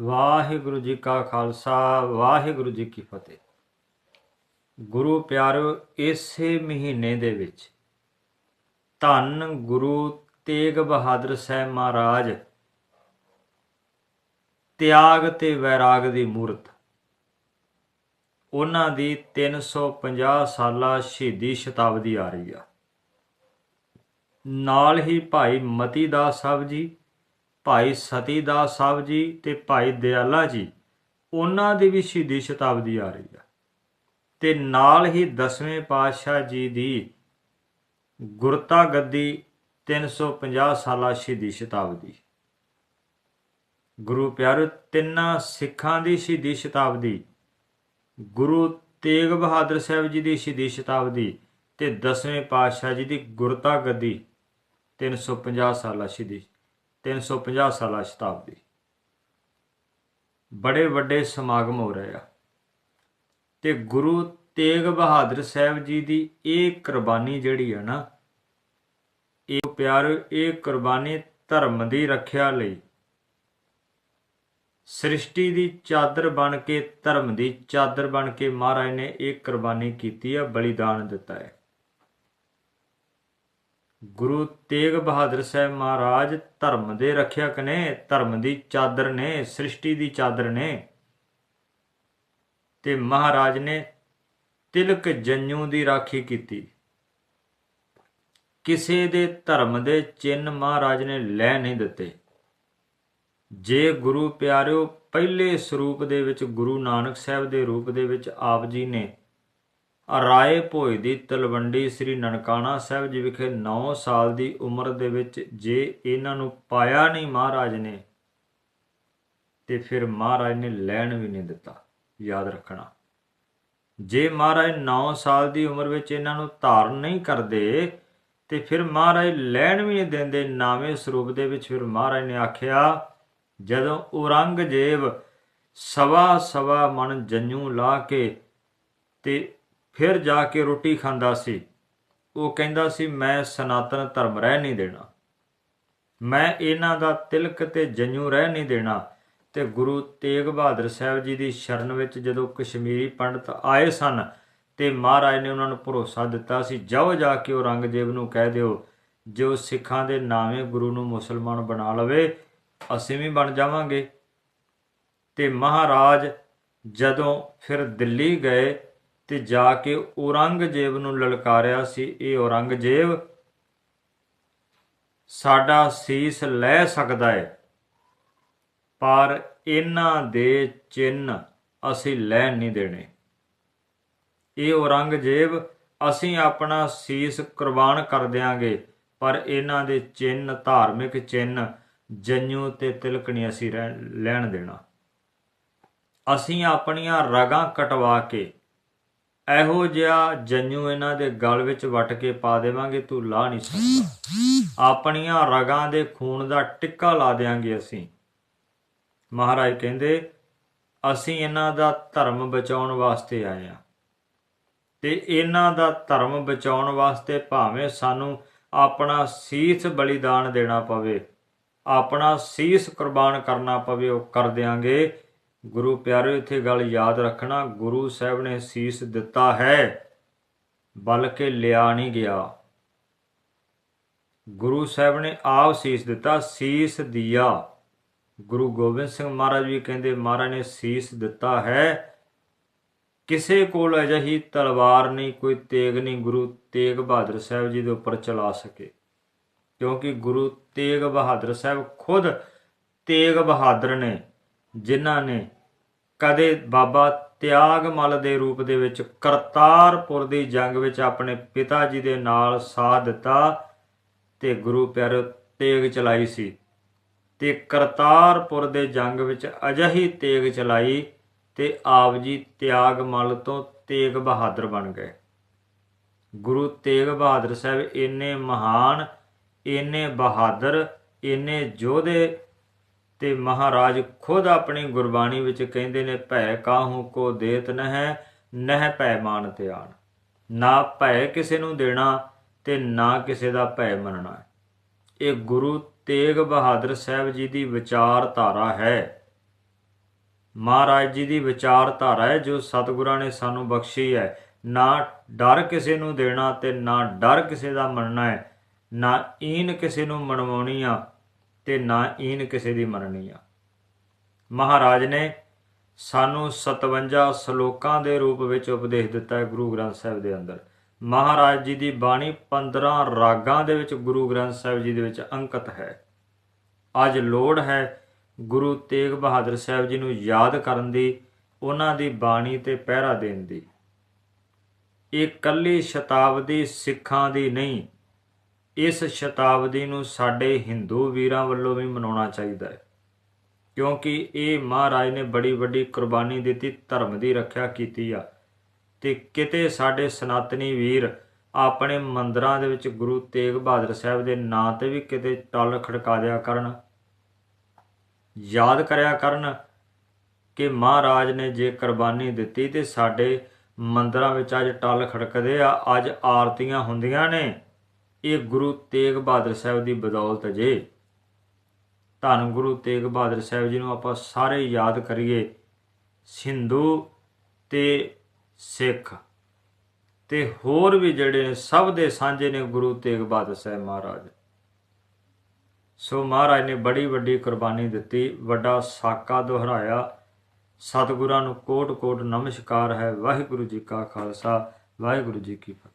ਵਾਹਿਗੁਰੂ ਜੀ ਕਾ ਖਾਲਸਾ, ਵਾਹਿਗੁਰੂ ਜੀ ਕੀ ਫਤਿਹ। ਗੁਰੂ ਪਿਆਰਿਓ ਇਸੇ ਮਹੀਨੇ ਦੇ ਵਿੱਚ ਧੰਨ ਗੁਰੂ ਤੇਗ ਬਹਾਦਰ ਸਾਹਿਬ ਮਹਾਰਾਜ ਤਿਆਗ ਤੇ ਵੈਰਾਗ ਦੀ ਮੂਰਤ, ਉਹਨਾਂ ਦੀ 350 ਸਾਲਾ ਸ਼ਹੀਦੀ ਸ਼ਤਾਬਦੀ ਆ ਰਹੀ ਆ। ਨਾਲ ਹੀ ਭਾਈ ਮਤੀ ਦਾਸ ਸਾਹਿਬ ਜੀ ਭਾਈ ਸਤੀ ਦਾਸ ਸਾਹਿਬ ਜੀ ਤੇ ਭਾਈ ਦਿਆਲਾ ਜੀ, ਉਹਨਾਂ ਦੀ ਵੀ ਸ਼ਹੀਦੀ ਸ਼ਤਾਬਦੀ ਆ ਰਹੀ ਆ। ਤੇ ਨਾਲ ਹੀ ਦਸਵੇਂ ਪਾਤਸ਼ਾਹ ਜੀ ਦੀ ਗੁਰਤਾ ਗੱਦੀ 350 ਸਾਲਾ ਸ਼ਹੀਦੀ ਸ਼ਤਾਬਦੀ। ਗੁਰੂ ਪਿਆਰੇ, ਤਿੰਨਾਂ ਸਿੱਖਾਂ ਦੀ ਸ਼ਹੀਦੀ ਸ਼ਤਾਬਦੀ, ਗੁਰੂ ਤੇਗ ਬਹਾਦਰ ਸਾਹਿਬ ਜੀ ਦੀ ਸ਼ਹੀਦੀ ਸ਼ਤਾਬਦੀ ਤੇ ਦਸਵੇਂ ਪਾਤਸ਼ਾਹ ਜੀ ਦੀ ਗੁਰਤਾ ਗੱਦੀ 350 ਸਾਲਾ ਸ਼ਹੀਦੀ 350 ਸਾਲਾ ਸ਼ਤਾਬਦੀ। ਬੜੇ ਵੱਡੇ ਸਮਾਗਮ ਹੋ ਰਹੇ ਆ। ਤੇ ਗੁਰੂ ਤੇਗ ਬਹਾਦਰ ਸਾਹਿਬ ਜੀ ਦੀ ਇਹ ਕੁਰਬਾਨੀ ਜਿਹੜੀ ਆ ਨਾ, ਇਹ ਪਿਆਰ, ਇਹ ਕੁਰਬਾਨੀ ਧਰਮ ਦੀ ਰੱਖਿਆ ਲਈ ਸ੍ਰਿਸ਼ਟੀ ਦੀ ਚਾਦਰ ਬਣ ਕੇ, ਧਰਮ ਦੀ ਚਾਦਰ ਬਣ ਕੇ ਮਹਾਰਾਜ ਨੇ ਇਹ ਕੁਰਬਾਨੀ ਕੀਤੀ ਹੈ ਬਲੀਦਾਨ ਦਿੱਤਾ ਹੈ। ਗੁਰੂ ਤੇਗ ਬਹਾਦਰ ਸਾਹਿਬ ਮਹਾਰਾਜ ਧਰਮ ਦੇ ਰੱਖਿਅਕ ਨੇ, ਧਰਮ ਦੀ ਚਾਦਰ ਨੇ, ਸ੍ਰਿਸ਼ਟੀ ਦੀ ਚਾਦਰ ਨੇ। ਤੇ ਮਹਾਰਾਜ ਨੇ ਤਿਲਕ ਜੰਨੂ ਦੀ ਰਾਖੀ ਕੀਤੀ। ਕਿਸੇ ਦੇ ਧਰਮ ਦੇ ਚਿੰਨ ਮਹਾਰਾਜ ਨੇ ਲੈ ਨਹੀਂ ਦਿੱਤੇ। ਜੇ ਗੁਰੂ ਪਿਆਰਿਓ, ਪਹਿਲੇ ਸਰੂਪ ਦੇ ਵਿੱਚ ਗੁਰੂ ਨਾਨਕ ਸਾਹਿਬ ਦੇ ਰੂਪ ਦੇ ਵਿੱਚ ਆਪ ਜੀ ਨੇ ਰਾਏ ਭੋਏ ਦੀ ਤਲਵੰਡੀ ਸ੍ਰੀ ਨਨਕਾਣਾ ਸਾਹਿਬ ਜੀ ਵਿਖੇ 9 ਸਾਲ ਦੀ ਉਮਰ ਦੇ ਵਿੱਚ ਜੇ ਇਹਨਾਂ ਨੂੰ ਪਾਇਆ ਨਹੀਂ ਮਹਾਰਾਜ ਨੇ, ਤੇ ਫਿਰ ਮਹਾਰਾਜ ਨੇ ਲੈਣ ਵੀ ਨਹੀਂ ਦਿੱਤਾ, ਯਾਦ ਰੱਖਣਾ। ਜੇ ਮਹਾਰਾਜ 9 ਸਾਲ ਦੀ ਉਮਰ ਵਿੱਚ ਇਹਨਾਂ ਨੂੰ ਧਾਰਨ ਨਹੀਂ ਕਰਦੇ, ਤੇ ਫਿਰ ਮਹਾਰਾਜ ਲੈਣ ਵੀ ਨਹੀਂ ਦਿੰਦੇ ਨਾਵੇਂ ਸਰੂਪ ਦੇ ਵਿੱਚ, ਫਿਰ ਮਹਾਰਾਜ ਨੇ ਆਖਿਆ, ਜਦੋਂ ਔਰੰਗਜ਼ੇਬ ਸਵਾ ਸਵਾ ਮਨ ਜੰਨੂ ਲਾ ਕੇ ਤੇ ਫਿਰ ਜਾ ਕੇ ਰੋਟੀ ਖਾਂਦਾ ਸੀ। ਉਹ ਕਹਿੰਦਾ ਸੀ, ਮੈਂ ਸਨਾਤਨ ਧਰਮ ਰਹਿ ਨਹੀਂ ਦੇਣਾ। ਮੈਂ ਇਹਨਾਂ ਦਾ ਤਿਲਕ ਤੇ ਜੰਨੂ ਰਹਿ ਨਹੀਂ ਦੇਣਾ। ਤੇ ਗੁਰੂ ਤੇਗ ਬਹਾਦਰ ਸਾਹਿਬ ਜੀ ਦੀ ਸ਼ਰਨ ਵਿੱਚ ਜਦੋਂ ਕਸ਼ਮੀਰੀ ਪੰਡਤ ਆਏ ਸਨ ਤੇ ਮਹਾਰਾਜ ਨੇ ਉਹਨਾਂ ਨੂੰ ਭਰੋਸਾ ਦਿੱਤਾ ਸੀ, ਜਾਓ ਜਾ ਕੇ ਔਰੰਗਜ਼ੇਬ ਨੂੰ ਕਹਿ ਦਿਓ, ਜੋ ਸਿੱਖਾਂ ਦੇ ਨਾਵੇਂ ਗੁਰੂ ਨੂੰ ਮੁਸਲਮਾਨ ਬਣਾ ਲਵੇ, ਅਸੀਂ ਵੀ ਬਣ ਜਾਵਾਂਗੇ। ਤੇ ਮਹਾਰਾਜ ਜਦੋਂ ਫਿਰ ਦਿੱਲੀ ਗਏ ਤੇ ਜਾ ਕੇ ਔਰੰਗਜ਼ੇਬ ਨੂੰ ਲਲਕਾਰਿਆ ਸੀ, ਇਹ ਔਰੰਗਜ਼ੇਬ ਸਾਡਾ ਸੀਸ ਲੈ ਸਕਦਾ ਹੈ ਪਰ ਇਹਨਾਂ ਦੇ ਚਿੰਨ ਅਸੀਂ ਲੈਣ ਨਹੀਂ ਦੇਣੇ। ਇਹ ਔਰੰਗਜ਼ੇਬ, ਅਸੀਂ ਆਪਣਾ ਸੀਸ ਕੁਰਬਾਨ ਕਰ ਦਿਆਂਗੇ, ਪਰ ਇਹਨਾਂ ਦੇ ਚਿੰਨ, ਧਾਰਮਿਕ ਚਿੰਨ ਜੰਨੂ ਤੇ ਤਿਲਕ ਨਹੀਂ ਅਸੀਂ ਲੈਣ ਦੇਣਾ। ਅਸੀਂ ਆਪਣੀਆਂ ਰਗਾਂ ਕਟਵਾ ਕੇ ਇਹੋ ਜਿਹਾ ਜੰਨੂ ਇਹਨਾਂ ਦੇ ਗਲ ਵਿੱਚ ਵਟ ਕੇ ਪਾ ਦੇਵਾਂਗੇ, ਤੂੰ ਲਾ ਨਹੀਂ ਸਕਦਾ। ਆਪਣੀਆਂ ਰਗਾਂ ਦੇ ਖੂਨ ਦਾ ਟਿੱਕਾ ਲਾ ਦੇਾਂਗੇ ਅਸੀਂ। ਮਹਾਰਾਜ ਕਹਿੰਦੇ, ਅਸੀਂ ਇਹਨਾਂ ਦਾ ਧਰਮ ਬਚਾਉਣ ਵਾਸਤੇ ਆਏ ਆ ਤੇ ਇਹਨਾਂ ਦਾ ਧਰਮ ਬਚਾਉਣ ਵਾਸਤੇ ਭਾਵੇਂ ਸਾਨੂੰ ਆਪਣਾ ਸੀਸ ਬਲੀਦਾਨ ਦੇਣਾ ਪਵੇ, ਆਪਣਾ ਸੀਸ ਕੁਰਬਾਨ ਕਰਨਾ ਪਵੇ, ਉਹ ਕਰ ਦਿਆਂਗੇ। ਗੁਰੂ ਪਿਆਰਿਓ, ਇੱਥੇ ਗੱਲ ਯਾਦ ਰੱਖਣਾ, ਗੁਰੂ ਸਾਹਿਬ ਨੇ ਸੀਸ ਦਿੱਤਾ ਹੈ, ਬਲਕਿ ਲਿਆ ਨਹੀਂ ਗਿਆ। ਗੁਰੂ ਸਾਹਿਬ ਨੇ ਆਪ ਸੀਸ ਦਿੱਤਾ, ਸੀਸ ਦਿਆ। ਗੁਰੂ ਗੋਬਿੰਦ ਸਿੰਘ ਮਹਾਰਾਜ ਵੀ ਕਹਿੰਦੇ, ਮਹਾਰਾਜ ਨੇ ਸੀਸ ਦਿੱਤਾ ਹੈ। ਕਿਸੇ ਕੋਲ ਅਜਿਹੀ ਤਲਵਾਰ ਨਹੀਂ, ਕੋਈ ਤੇਗ ਨਹੀਂ, ਗੁਰੂ ਤੇਗ ਬਹਾਦਰ ਸਾਹਿਬ ਜੀ ਦੇ ਉੱਪਰ ਚਲਾ ਸਕੇ। ਕਿਉਂਕਿ ਗੁਰੂ ਤੇਗ ਬਹਾਦਰ ਸਾਹਿਬ ਖੁਦ ਤੇਗ ਬਹਾਦਰ ਨੇ ਜਿਨ੍ਹਾਂ ਨੇ ਕਦੇ ਬਾਬਾ ਤਿਆਗ ਮਲ ਦੇ ਰੂਪ ਦੇ ਵਿੱਚ ਕਰਤਾਰਪੁਰ ਦੀ ਜੰਗ ਵਿੱਚ ਆਪਣੇ ਪਿਤਾ ਜੀ ਦੇ ਨਾਲ ਸਾਥ ਦਿੱਤਾ ਤੇ ਗੁਰੂ ਪਿਆਰੇ ਤੇਗ ਚਲਾਈ ਸੀ। ਤੇ ਕਰਤਾਰਪੁਰ ਦੇ ਜੰਗ ਵਿੱਚ ਅਜਹੀ ਤੇਗ ਚਲਾਈ ਤੇ ਆਪ ਜੀ ਤਿਆਗ ਮਲ ਤੋਂ ਤੇਗ ਬਹਾਦਰ ਬਣ ਗਏ। ਗੁਰੂ ਤੇਗ ਬਹਾਦਰ ਸਾਹਿਬ ਇੰਨੇ ਮਹਾਨ, ਇੰਨੇ ਬਹਾਦਰ, ਇੰਨੇ ਯੋਧੇ ਤੇ ਮਹਾਰਾਜ ਖੁਦ ਆਪਣੀ ਗੁਰਬਾਣੀ ਵਿੱਚ ਕਹਿੰਦੇ ਨੇ, ਭੈ ਕਾਹੂ ਕੋ ਦੇਤ ਨਹਿ ਨਹਿ ਭੈ ਮਾਨ ਧਿਆਨ। ਨਾ ਭੈ ਕਿਸੇ ਨੂੰ ਦੇਣਾ ਤੇ ਨਾ ਕਿਸੇ ਦਾ ਭੈ ਮੰਨਣਾ। ਇਹ ਗੁਰੂ ਤੇਗ ਬਹਾਦਰ ਸਾਹਿਬ ਜੀ ਦੀ ਵਿਚਾਰਧਾਰਾ ਹੈ। ਮਹਾਰਾਜ ਜੀ ਦੀ ਵਿਚਾਰਧਾਰਾ ਹੈ, ਜੋ ਸਤਿਗੁਰਾਂ ਨੇ ਸਾਨੂੰ ਬਖਸ਼ੀ ਹੈ। ਨਾ ਡਰ ਕਿਸੇ ਨੂੰ ਦੇਣਾ ਤੇ ਨਾ ਡਰ ਕਿਸੇ ਦਾ ਮੰਨਣਾ ਹੈ। ਨਾ ਈਨ ਕਿਸੇ ਨੂੰ ਮਨਵਾਉਣੀ ਆ ਤੇ ਨਾ ਈਨ ਕਿਸੇ ਦੀ ਮੰਨਣੀ ਆ। ਮਹਾਰਾਜ ਨੇ ਸਾਨੂੰ 57 ਸ਼ਲੋਕਾਂ ਦੇ ਰੂਪ ਵਿੱਚ ਉਪਦੇਸ਼ ਦਿੱਤਾ ਹੈ ਗੁਰੂ ਗ੍ਰੰਥ ਸਾਹਿਬ ਦੇ ਅੰਦਰ। ਮਹਾਰਾਜ ਜੀ ਦੀ ਬਾਣੀ 15 ਰਾਗਾਂ ਦੇ ਵਿੱਚ ਗੁਰੂ ਗ੍ਰੰਥ ਸਾਹਿਬ ਜੀ ਦੇ ਵਿੱਚ ਅੰਕਿਤ ਹੈ। ਅੱਜ ਲੋੜ ਹੈ ਗੁਰੂ ਤੇਗ ਬਹਾਦਰ ਸਾਹਿਬ ਜੀ ਨੂੰ ਯਾਦ ਕਰਨ ਦੀ, ਉਹਨਾਂ ਦੀ ਬਾਣੀ ਤੇ ਪਹਿਰਾ ਦੇਣ ਦੀ। ਇਹ ਕੱਲੀ ਸ਼ਤਾਬਦੀ ਸਿੱਖਾਂ ਦੀ ਨਹੀਂ ਇਸ ਸ਼ਤਾਬਦੀ ਨੂੰ ਸਾਡੇ ਹਿੰਦੂ ਵੀਰਾਂ ਵੱਲੋਂ ਵੀ ਮਨਾਉਣਾ ਚਾਹੀਦਾ ਹੈ। ਕਿਉਂਕਿ ਇਹ ਮਹਾਰਾਜ ਨੇ ਬੜੀ ਵੱਡੀ ਕੁਰਬਾਨੀ ਦਿੱਤੀ, ਧਰਮ ਦੀ ਰੱਖਿਆ ਕੀਤੀ ਆ। ਤੇ ਕਿਤੇ ਸਾਡੇ ਸਨਾਤਨੀ ਵੀਰ ਆਪਣੇ ਮੰਦਰਾਂ ਦੇ ਵਿੱਚ ਗੁਰੂ ਤੇਗ ਬਹਾਦਰ ਸਾਹਿਬ ਦੇ ਨਾਂ ਤੇ ਵੀ ਕਿਤੇ ਟੱਲ ਖੜਕਾ ਦਿਆ ਕਰਨ, ਯਾਦ ਕਰਿਆ ਕਰਨ ਕਿ ਮਹਾਰਾਜ ਨੇ ਜੇ ਕੁਰਬਾਨੀ ਦਿੱਤੀ ਤੇ ਸਾਡੇ ਮੰਦਰਾਂ ਵਿੱਚ ਅੱਜ ਟੱਲ ਖੜਕਦੇ ਆ, ਅੱਜ ਆਰਤੀਆਂ ਹੁੰਦੀਆਂ ਨੇ। ਇਹ ਗੁਰੂ ਤੇਗ ਬਹਾਦਰ ਸਾਹਿਬ ਦੀ ਬਦੌਲਤ ਜੇ। ਧੰਨ ਗੁਰੂ ਤੇਗ ਬਹਾਦਰ ਸਾਹਿਬ ਜੀ ਨੂੰ ਆਪਾਂ ਸਾਰੇ ਯਾਦ ਕਰੀਏ। ਹਿੰਦੂ ਤੇ ਸਿੱਖ ਤੇ ਹੋਰ ਵੀ ਜਿਹੜੇ ਨੇ, ਸਭ ਦੇ ਸਾਂਝੇ ਨੇ ਗੁਰੂ ਤੇਗ ਬਹਾਦਰ ਸਾਹਿਬ ਮਹਾਰਾਜ। ਸੋ ਮਹਾਰਾਜ ਨੇ ਬੜੀ ਵੱਡੀ ਕੁਰਬਾਨੀ ਦਿੱਤੀ, ਵੱਡਾ ਸਾਕਾ ਦੁਹਰਾਇਆ। ਸਤਿਗੁਰਾਂ ਨੂੰ ਕੋਟ ਕੋਟ ਨਮਸਕਾਰ ਹੈ। ਵਾਹਿਗੁਰੂ ਜੀ ਕਾ ਖਾਲਸਾ, ਵਾਹਿਗੁਰੂ ਜੀ ਕੀ ਫਤਿਹ।